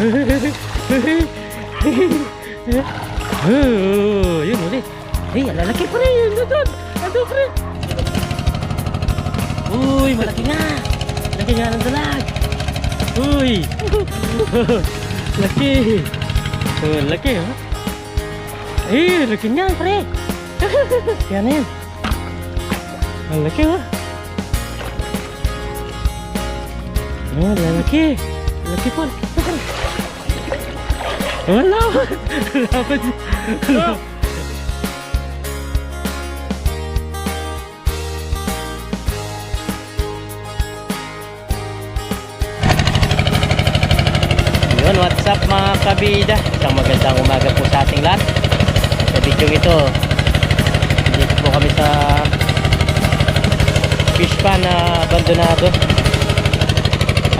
Oh, yun ulit. Hey, lalaki pa rin. Ano doon? Ano pa rin? Uy, malaki nga. Laki nga ng dalag. Uy. laki. Oh, laki, ha? Eh, laki nga, pre. Yan na yan. Laki, ha? Oh, lalaki. Laki po. Wala. Laban. Yun, what's up mga kabida? Isang magandang umaga po sa ating lahat. Sa video ito, dito po kami sa fish pan na abandonado.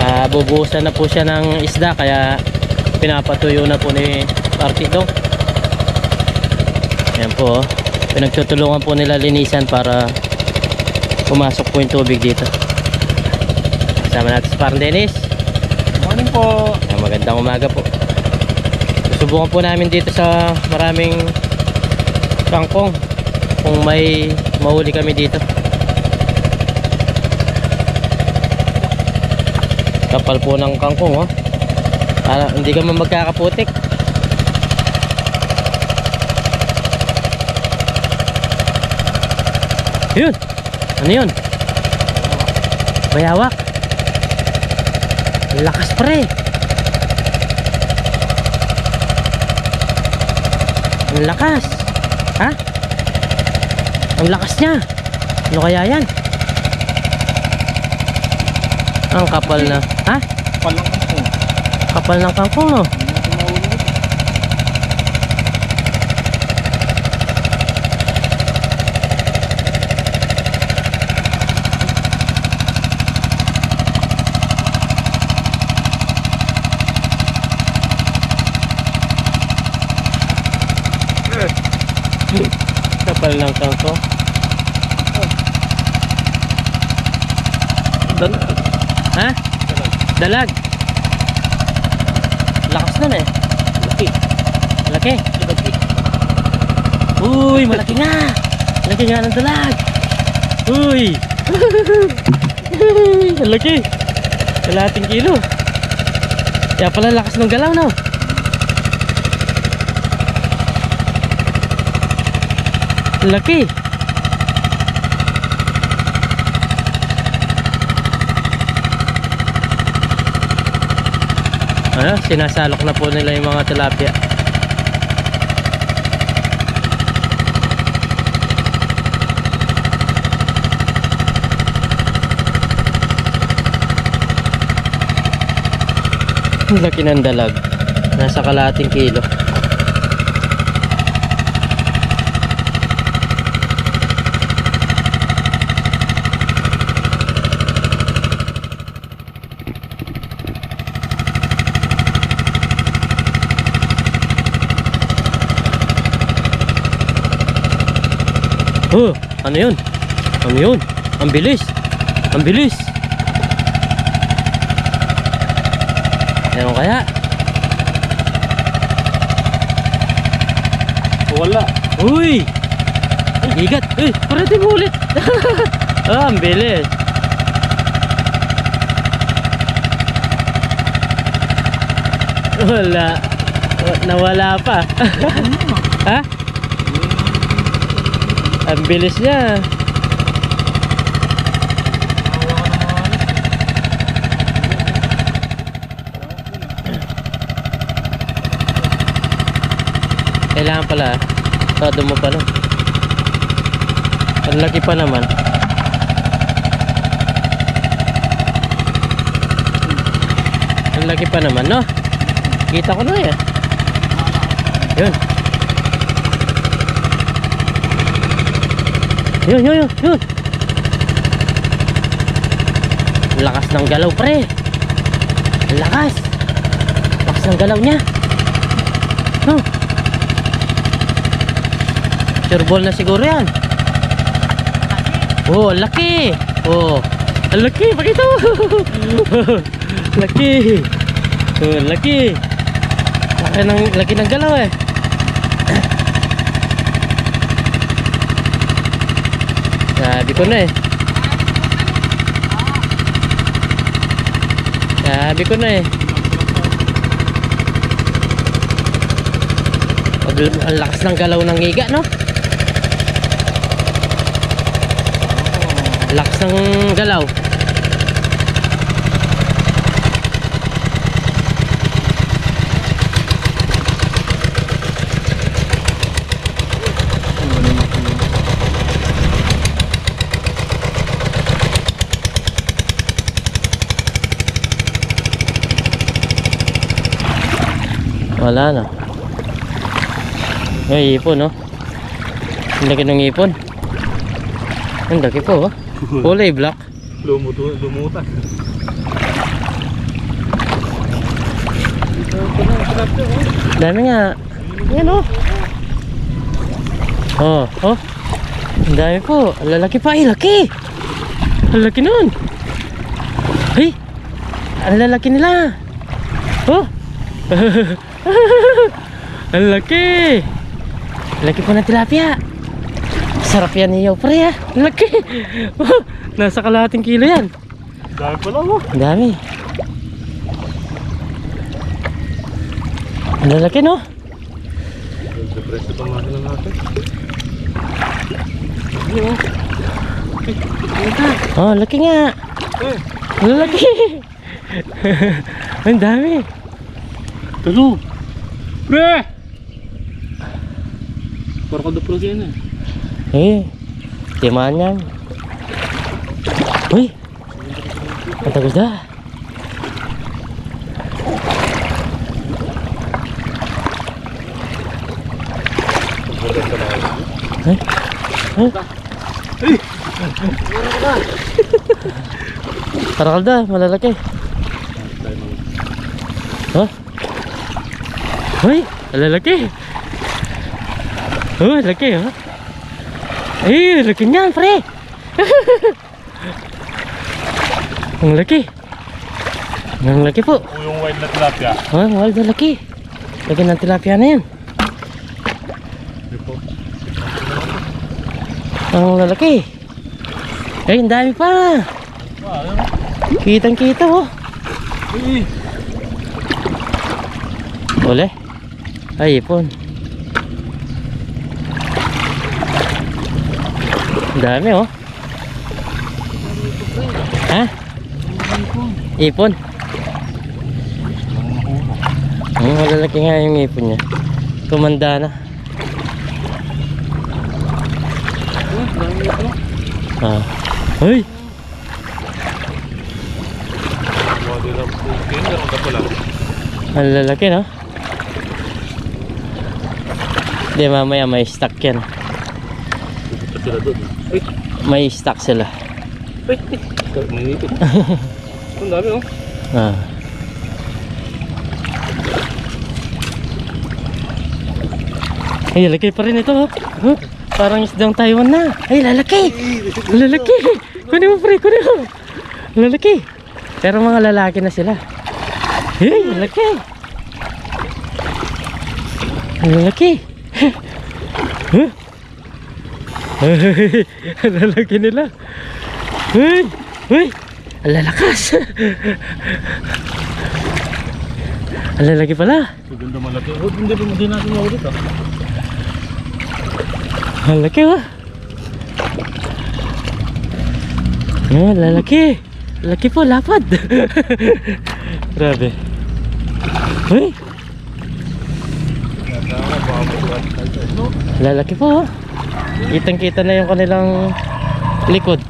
Ah, bubuhusan na po siya ng isda kaya pinapatuyo na po ni Partidong. Yan po, oh. pinagtutulungan po nila linisan para pumasok po yung tubig dito. Kasama natin si Parang Dennis. Morning po. Ayan, magandang umaga po. Susubukan po namin dito sa maraming kangkong kung may mahuli kami dito. Kapal po ng kangkong oh. Para hindi ka magkakaputik. Yun. Ano yun? Bayawak. Lakas pre. Ang lakas. Ha? Ang lakas niya. Ano kaya yan? Ang kapal na. Ha? Palang po. Kapal ng kangkong no? Kapal ng kangkong. Dan. Ha? Dalag. Lakas nun eh. Laki. Laki. Laki. Uy, malaki nga. Laki nga ng dalag. Uy. Ang laki. Kalating kilo. Kaya pala lakas ng galaw, no? Laki. Ano, sinasalok na po nila yung mga tilapia. Ang laki ng dalag. Nasa kalating kilo. Oh, ano yun? Ano yun? Ang bilis. Ang bilis. Ano kaya? Wala. Uy! Igat! Uy, parating mo ulit! ah, ang bilis! Wala. Wa- Nawala pa. ha? Ang bilis niya. Kailangan pala. Todo mo pala. Ang laki pa naman. Ang laki pa naman, no? Kita ko na yan. Yun. Yun, yun, yun, yun. Lakas ng galaw, pre. Lakas. Lakas ng galaw niya. Oh. Sureball na siguro yan. Oh, laki. Oh, laki. Pakita mo. laki. Oh, laki. Laki ng, laki ng galaw eh. Sabi ko na eh. Sabi ko na eh. Ang- Ang lakas ng galaw ng iga, no? Lakas ng galaw. Wala na. May ipon, no? Ang laki ng ipon. Ang laki po, oh. Kulay black. Lumuto, lumutan. Dami nga. Yan, oh. Oh, oh. Ang dami po. Lalaki pa. Ay, laki. Ang laki nun. Ay. Ang lalaki nila. Oh. Ang laki. Laki po ng tilapia. Sarap yan niyo, pre, ah. Ang laki. Oh, nasa kalahating kilo yan. Dahil pala mo. Ang dami. Ang lalaki, no? Depreso pa natin ang natin. Oh, laki nga. Eh, Ang laki. Ang dami. talo. Pre! Parang ka depreso yan eh. Eh, timaan yan. Uy! Ang tagus na. Ay? Ay? Tarakalda, malalaki. Ha? Uy, malalaki. Oh, laki ha. Ay, laki niyan, pre. Ang laki. Ang laki po. O yung wild na tilapia. Oh, mahal na laki. Laki ng tilapia na yan. Ang lalaki. Ay, ang dami pa. Ah, ano? Kitang kita oh. Eh, Uli. Ay, ipon. Dami oh. Ha? Ipon. Ang malalaki nga yung ipon niya. Tumanda na. Ah. Pala. Ang lalaki no? Hindi, mamaya may stock yan. May stock sila. ay, ay. Manginipit. Ang dami oh. Ah. Ay, lalaki pa rin ito, oh. Huh? Parang isdang Taiwan na. Ay, lalaki! Lalaki! Kunin mo, pre, kunin mo. Lalaki. Pero mga lalaki na sila. Ay, lalaki. Lalaki. Huh? Ay, lalaki nila. Uy! Uy! Ang lalakas! Ang lalaki pala. Maganda malaki. Oh, hindi pa hindi natin maulit ah. Ang laki oh. Ah, lalaki. Laki po, lapad. Grabe. Uy, Tama, baka magbuhat tayo. No? Lalaki po. oh. Kitang kita na yung kanilang likod.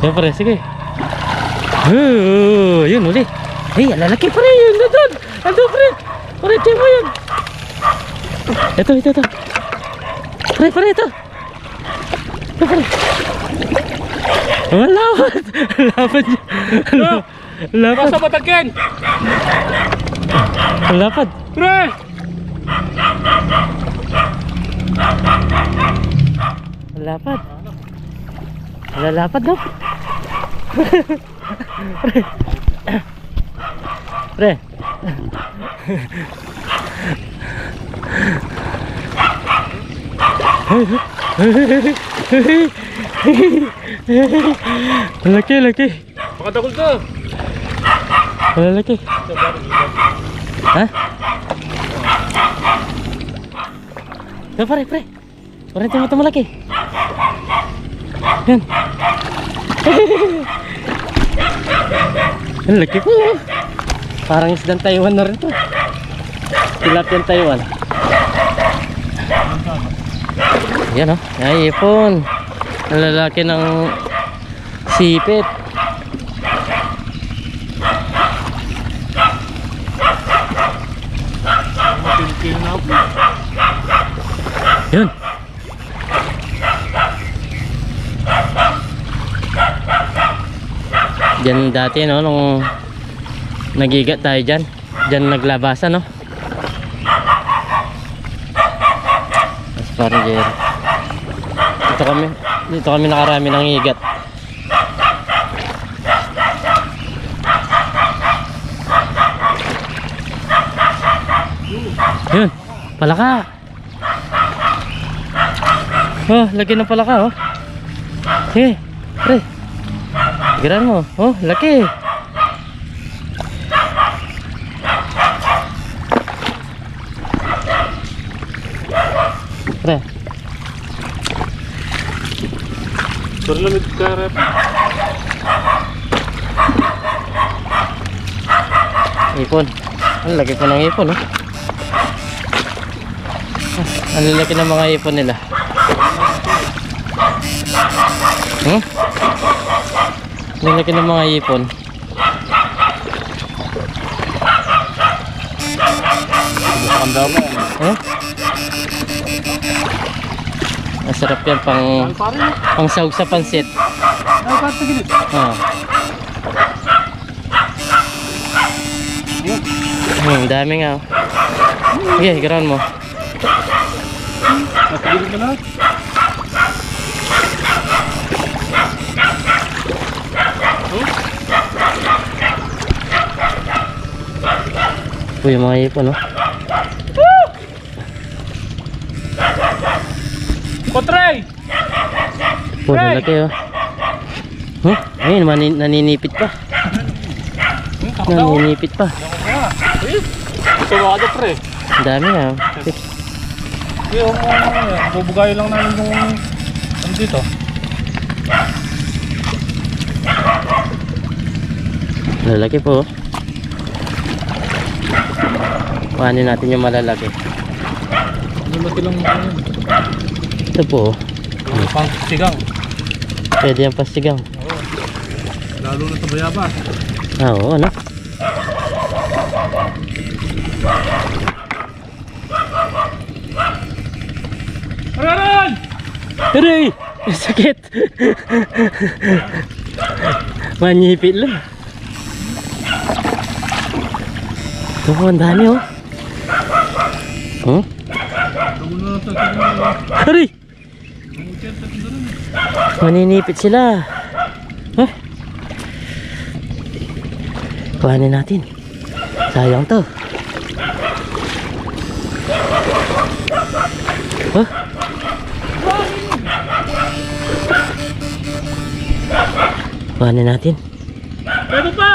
Yan pare, sige. Oh, yun uli. Hey, lalaki pa rin yun. Nandun. Nandun pre. Pare, tiyan mo yun. Ito, ito, ito. Pare, pare, ito. Ito, pare. Oh, lapad. Lapad niya. Lapad. Lapad. Nasa matagyan! Lapad. Pre! Lapad. Lalapad no? Pre. laki, laki. Pakadakol to. Lalaki. Ha? Ito pare, pare. Ito ito malaki. Yan. Ang laki po. Parang isdang Taiwan na rin to. Tilapia Taiwan. Yan o. Oh. Ay, ipon. Lalaki ng sipit. Mapilipil na. Yun. Diyan dati no nung nagigat tayo diyan. Diyan naglabasan no. Diyan. Dito kami dito kami nakarami ng igat. Yun, palaka. Oh, laki ng palaka oh. Sige, pre. Tigiran mo. Oh, laki. Pre, Pero lamig karap. ipon. Ang laki po ng ipon oh. Ah, Ang lalaki ng mga ipon nila. Hmm? Ang lalaki ng mga ipon. Ang dami. Huh? Masarap yan pang pang sahog sa pansit. Ay, pare sa gilid. Ah. Hmm, dami nga. oh. Sige, higaran mo. Nasa gilid na lahat. Uy, yung mga ipon, oh. Kotray! Oh, lalaki, oh. Huh? Ayun, mani- naninipit pa. Naninipit pa. Tumawado pre. Ang dami nga. oh. Okay. Yung ano yan, bubugayo lang namin yung ano dito. Lalaki po. Kuhanin natin yung malalaki. Lumati lang ano yun. Ito po. Yung Pang sigang. Pwede yung pastigang. Oo. Lalo na sa bayabas. Ah, oo, ano? Araran! Aray! Sakit! Manipit lang. Ito po, ang dami oh. Huh? Tugon na lang sa tugon. Aray! Tungkol sa tugon. Maninipit sila. Huh? Kuhanin natin. Sayang to. Huh? Kuhanin natin. Pwede pa!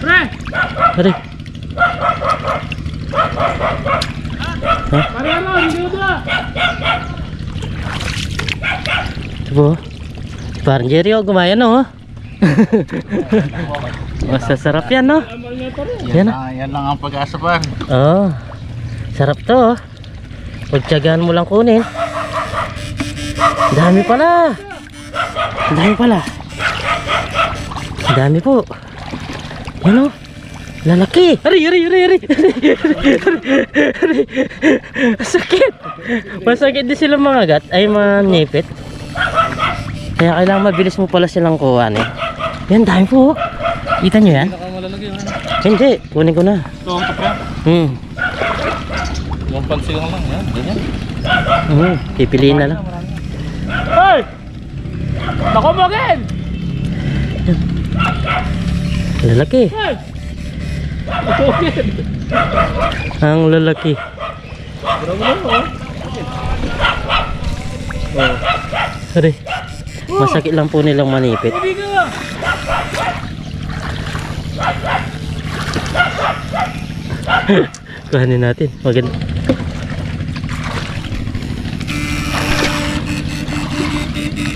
Pre! Aray. Ha? Ito po. Parang Jerry oh, gumaya no. oh. Masasarap yan no. Pa. Yan Ah, yan lang ang pag-asa par. Oo. Sarap to. oh. Pagtyagaan mo lang kunin. Dami pala. Dami pala. Dami po. Yan o. Lalaki. Ari, ari, ari, ari. Sakit. Masakit din sila mga gat. Ay, manipit. Kaya kailangan mabilis mo pala silang kuhanin. Yan, dami po. Kita nyo yan? Hindi. Kunin ko na. Ito ang. Hmm. Yung pansigang lang yan. Ganyan. Hmm. Pipiliin na lang. Hoy! Again! Lalaki. Hoy! Ang lalaki. Na oh. Sorry. Masakit lang po nilang manipit. Kuhanin natin. Maganda.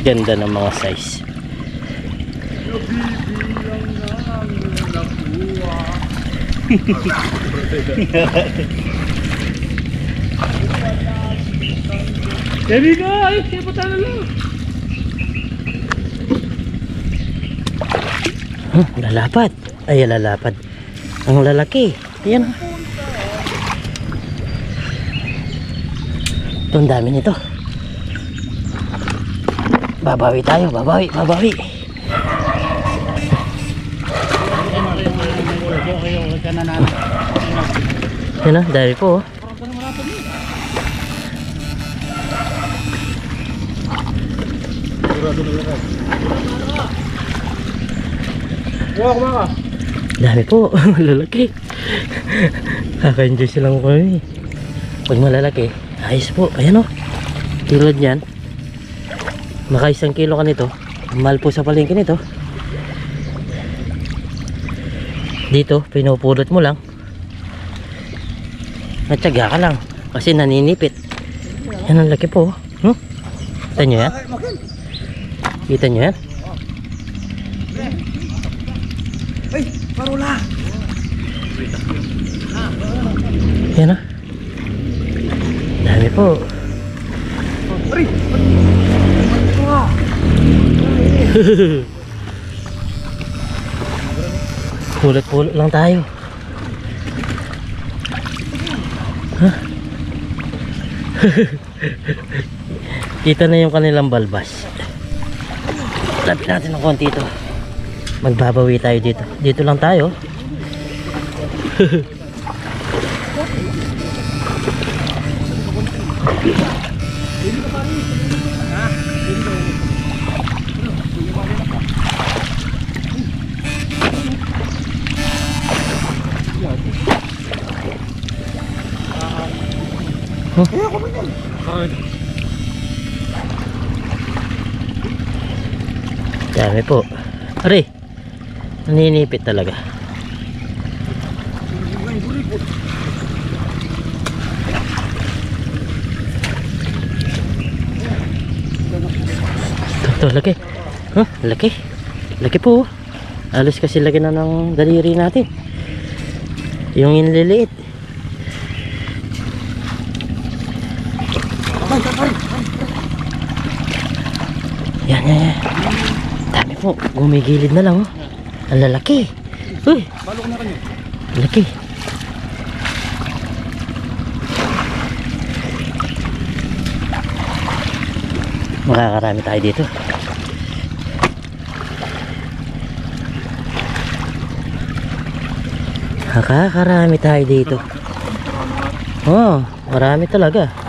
Ganda ng mga size. Hindi ka. Ay, siya pa lang. Huh, lalapad. Ay, lalapad. Ang lalaki. Ayan. Ito, ang dami nito. Babawi tayo, babawi, babawi. Yan na, dami po. oh. Kuha, kuha ka. Dami po, lalaki. Kaka-enjoy silang kami. Pag malalaki, ayos po. Ayan o. Tulad yan. Maka isang kilo ka nito. Mahal po sa palengke nito. Dito, pinupulot mo lang. Natsaga ka lang. Kasi naninipit. Yan ang laki po. Hmm? Kita nyo yan? Kita nyo yan? Ay, parola. Yan o. Dami po. Ay, kuha. Pulot-pulot lang tayo. Huh? Kita na yung kanilang balbas. Labi natin ng konti ito. Magbabawi tayo dito. Dito lang tayo. Dami po. Ari. Naninipit talaga. Ito, laki. Huh, laki. Laki po. oh. Alis kasi laki na ng daliri natin. Yung inliliit. Yan, yan, yan. Dami po. Gumigilid na lang, oh. Ang lalaki. Uy, Balok na kanya. laki. Makakarami tayo dito. Makakarami tayo dito. Oh, marami talaga.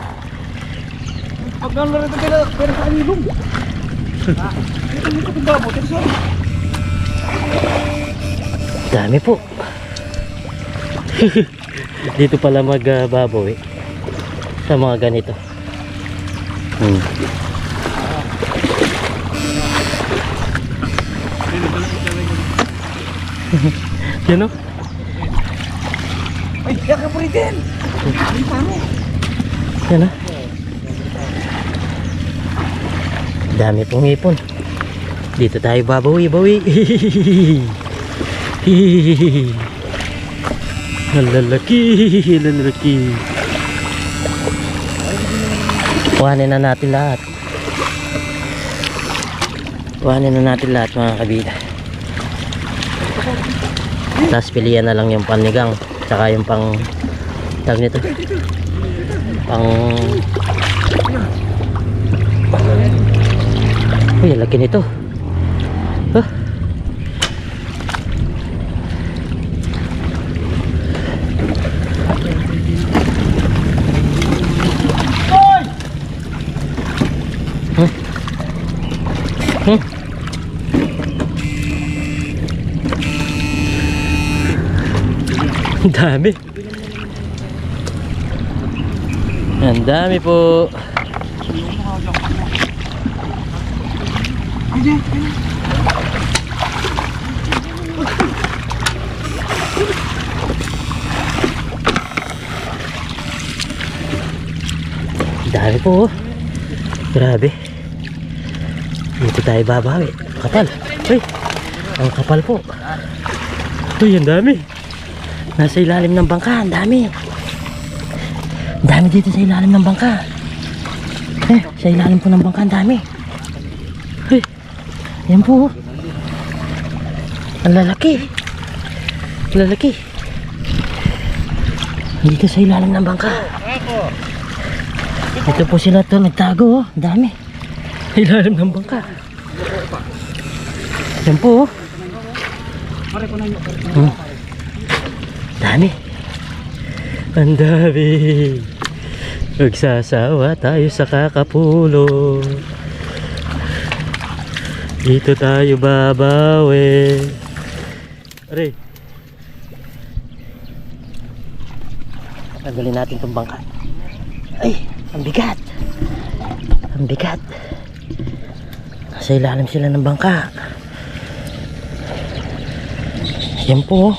Pag gano'n rin kaya pera sa kanilong. Ha? Ito. Ito sa Dami po. Dito pala magbabaw eh. Sa mga ganito. Hmm. Yan o. Ay, yak ka din. Ay, paano? Yan o. Dami pong ipon. Dito tayo babawi, bawi. Lalaki, lalaki. Kuhanin na natin lahat. Kuhanin na natin lahat mga kabila. Tapos pilihan na lang yung panigang. Tsaka yung pang... Tawag nito. Pang... Uy, laki nito. Huh? Hmm? Hmm? Ang dami. Ang dami po. Hindi. Ang dami po. oh. Grabe. Dito tayo babawi. Kapal. Uy. Ang kapal po. Uy, ang dami. Nasa ilalim ng bangka. Ang dami. Ang dami dito sa ilalim ng bangka. Eh, sa ilalim po ng bangka. Ang dami. Uy. Yan po. Ang lalaki. Lalaki. Dito sa ilalim ng bangka. Ito po sila to nagtago oh. Dami. Ilalim ng bangka. Yan po oh. Hmm. Dami. Ang dami. Magsasawa tayo sa kakapulo. Dito tayo babawi. Aray. Tanggalin natin itong bangka. Ay, ang bigat. Ang bigat. Nasa ilalim sila ng bangka. Yan po. oh.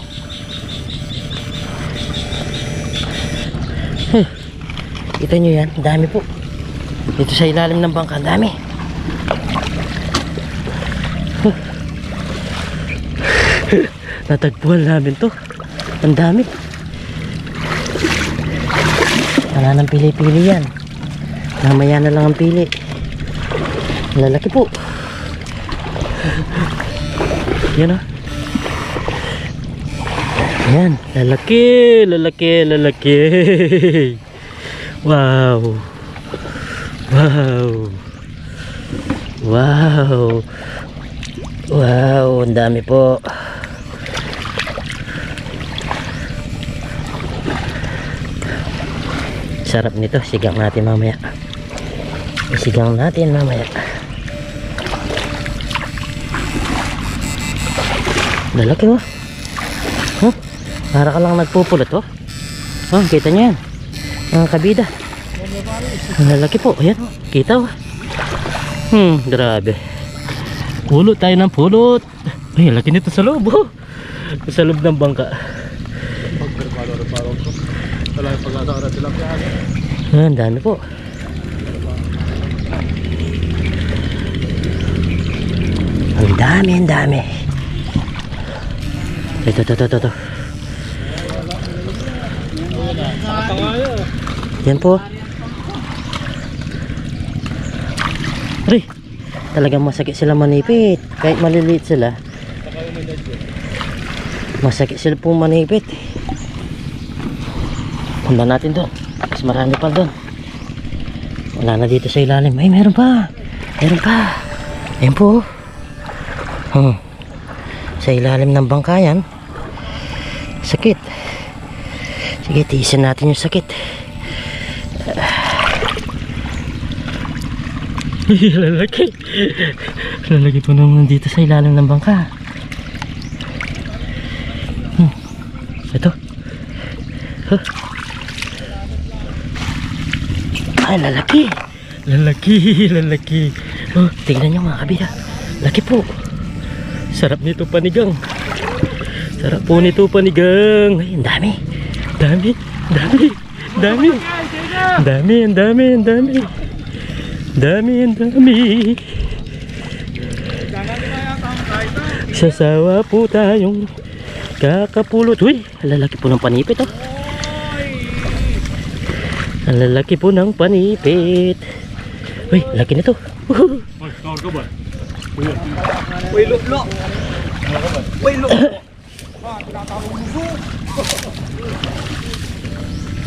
Huh. Kita nyo yan, dami po. Dito sa ilalim ng bangka, ang dami. Natagpuan namin to. Ang dami. Wala nang pili-pili yan. Mamaya na lang ang pili. Lalaki po. Yan ah. Ayan, lalaki, lalaki, lalaki. Wow. Wow. Wow. Wow, ang dami po. Sarap nito, sigang natin mamaya. Isigang natin mamaya. Lalaki oh. Huh? Para ka lang nagpupulot oh. Oh, kita niyo yan. Mga kabida. Lalaki po. Ayan. Kita oh. Hmm, grabe. Pulot tayo ng pulot. Ay, laki nito sa loob oh. Sa loob ng bangka. Wala yung pag-asa ka na yan. Ah, po. Ang dami, ang dami. Ito, ito, ito, ito. Yan po. Aray, talagang masakit sila manipit. Kahit maliliit sila. Masakit sila po manipit. Punta natin doon. Mas marami pa doon. Wala na dito sa ilalim. Ay, meron pa. Meron pa. Ayan po. Hmm. Sa ilalim ng bangka yan. Sakit. Sige, tiisin natin yung sakit. Lalaki. Lalaki po nung nandito sa ilalim ng bangka. Hmm. Ito. Huh. Ay, lalaki. Lalaki, lalaki. Oh, tingnan nyo mga kabila. Laki po. Sarap nito panigang. Sarap po nito panigang. Ay, ang dami. Dami, dami, dami. Dami, ang dami, ang dami. Dami, ang dami. Sasawa po tayong kakapulot. Uy, lalaki po ng panipit oh. Ang lalaki po ng panipit. Uy, laki nito. Woohoo. Uy, ba? Uy!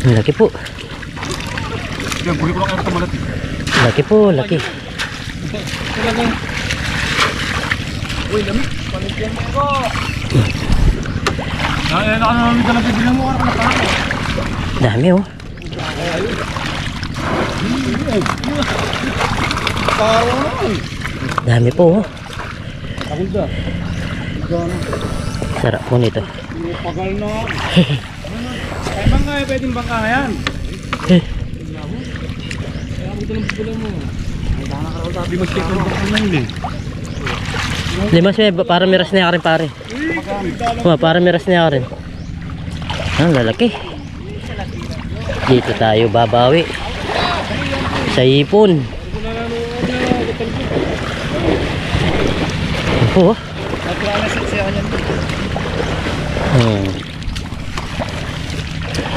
Ang laki po. Laki po, laki. Uy, lamig! Panigyan mo ko! Ano? Ano na Dami oh. Dami po oh. Ka. Sarap po nito. Pagal na. nga pwedeng bangka yan. Eh, Sabi mas kaya bangka na yun eh. limas may para miras na rin pare. Para miras na rin. Ang lalaki. Dito tayo babawi. Sa ipon. Oh. Hmm.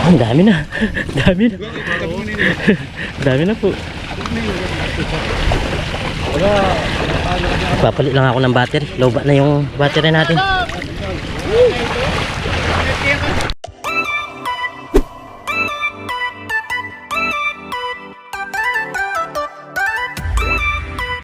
Ang dami na. dami na. dami na po. Papalit lang ako ng battery. Low na yung battery natin.